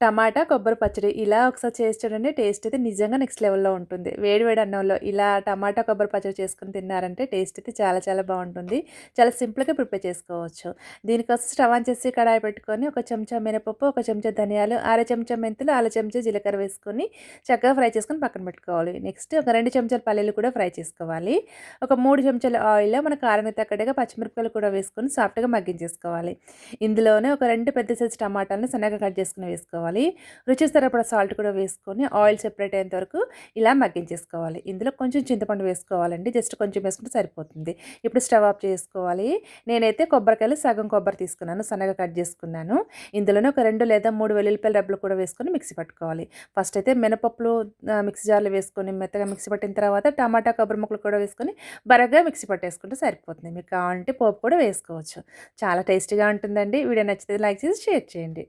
టమాటా కొబ్బరి పచ్చడి ఇలా ఒకసారి చేసి చూడండి టేస్ట్ అయితే నిజంగా నెక్స్ట్ లెవెల్లో ఉంటుంది. వేడి వేడి అన్నంలో ఇలా టమాటా కొబ్బరి పచ్చడి చేసుకుని తిన్నారంటే టేస్ట్ అయితే చాలా చాలా బాగుంటుంది. చాలా సింపుల్గా ప్రిపేర్ చేసుకోవచ్చు. దీనికోసం స్టవ్ ఆన్ చేసి కడాయి పెట్టుకొని ఒక చెంచా మినపప్పు ఒక చెంచా ధనియాలు అర చెంచా మెంతులు అర చెంచా జీలకర్ర వేసుకొని చక్కగా ఫ్రై చేసుకొని పక్కన పెట్టుకోవాలి. నెక్స్ట్ ఒక రెండు చెంచాల పల్లీలు కూడా ఫ్రై చేసుకోవాలి. ఒక మూడు చెంచాల ఆయిల్లో మన కారానికి తగ్గట్టుగా పచ్చిమిరపకాయలు కూడా వేసుకొని సాఫ్ట్గా మగ్గించేసుకోవాలి. ఇందులోనే ఒక రెండు పెద్ద సైజు టమాటాలను సన్నగా కట్ చేసుకుని వేసుకోవాలి. వేసుకోవాలి. రుచి సరిపడ సాల్ట్ కూడా వేసుకొని ఆయిల్ సెపరేట్ అయ్యేంత వరకు ఇలా మగ్గించేసుకోవాలి. ఇందులో కొంచెం చింతపండు వేసుకోవాలండి. జస్ట్ కొంచెం వేసుకుంటే సరిపోతుంది. ఇప్పుడు స్టవ్ ఆఫ్ చేసుకోవాలి. నేనైతే కొబ్బరికాయలు సగం కొబ్బరి తీసుకున్నాను. సన్నగా కట్ చేసుకున్నాను. ఇందులోనే ఒక రెండు లేదా మూడు వెల్లుల్లిపాయల డబ్బులు కూడా వేసుకొని మిక్సీ పట్టుకోవాలి. ఫస్ట్ అయితే మినపప్పులు మిక్సీ జార్లు వేసుకొని మెత్తగా మిక్సీ పట్టిన తర్వాత టమాటా కొబ్బరి ముక్కలు కూడా వేసుకొని బరగ్గా మిక్సీ పట్టేసుకుంటే సరిపోతుంది. మీకు కావాలంటే పోపు కూడా వేసుకోవచ్చు. చాలా టేస్టీగా ఉంటుందండి. వీడియో నచ్చితే లైక్ చేసి షేర్ చేయండి.